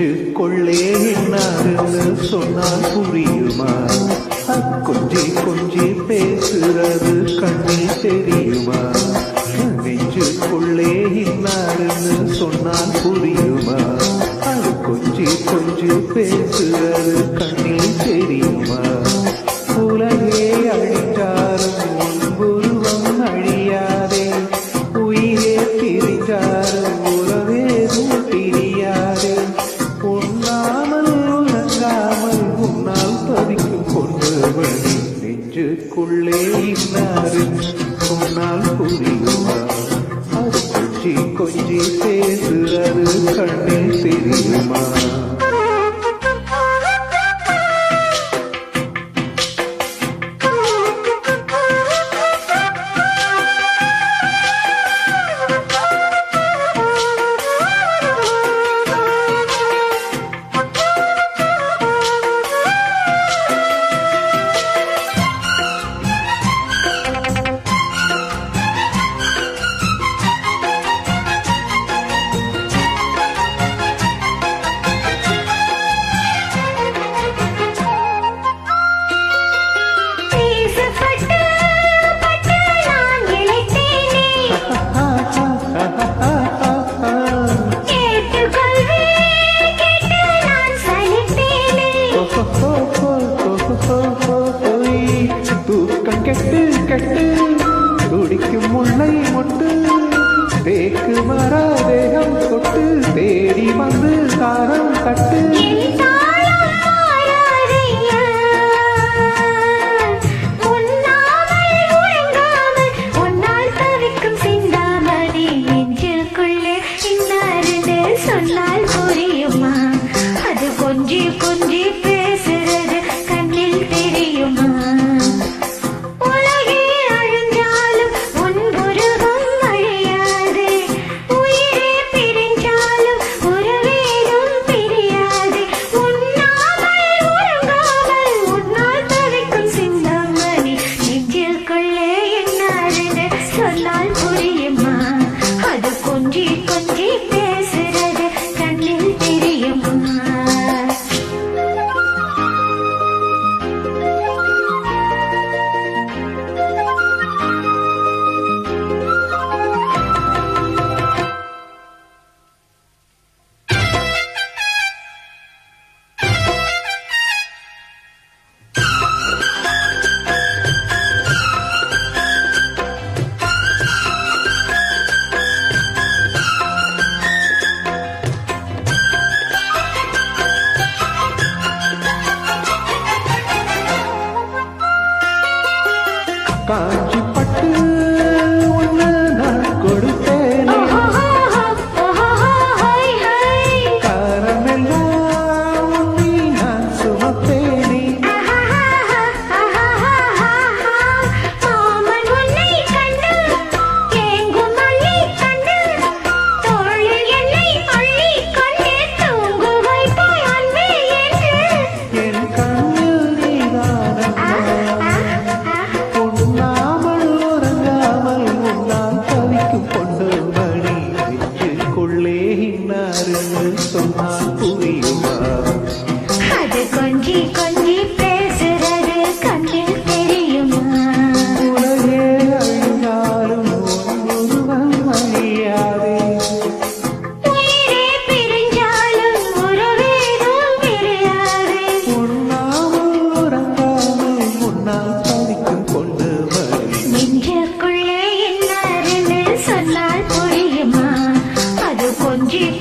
நெஞ்சுக்குள்ளே என்னாருன்னு சொன்னால் புரியுமா? கொஞ்சி கொஞ்சி பேசுறது கண்ணில் தெரியுமா? நெஞ்சுக்குள்ளே இன்னாருன்னு சொன்னால் புரியுமா? அது கொஞ்சி கொஞ்சி பேசுறது கண்ணில் நெஞ்சுக்குள்ளே இன்னாரு. சொன்னால் புரியுமா? அது கொஞ்சி கொஞ்சி பேசுறது கண்ணில் தெரியுமா? கெட்டு கெட்டு துடிக்கும் முல்லை மொட்டு தேக்கு மர தேகம் தொட்டு தேடி வந்து தாரம் கட்டு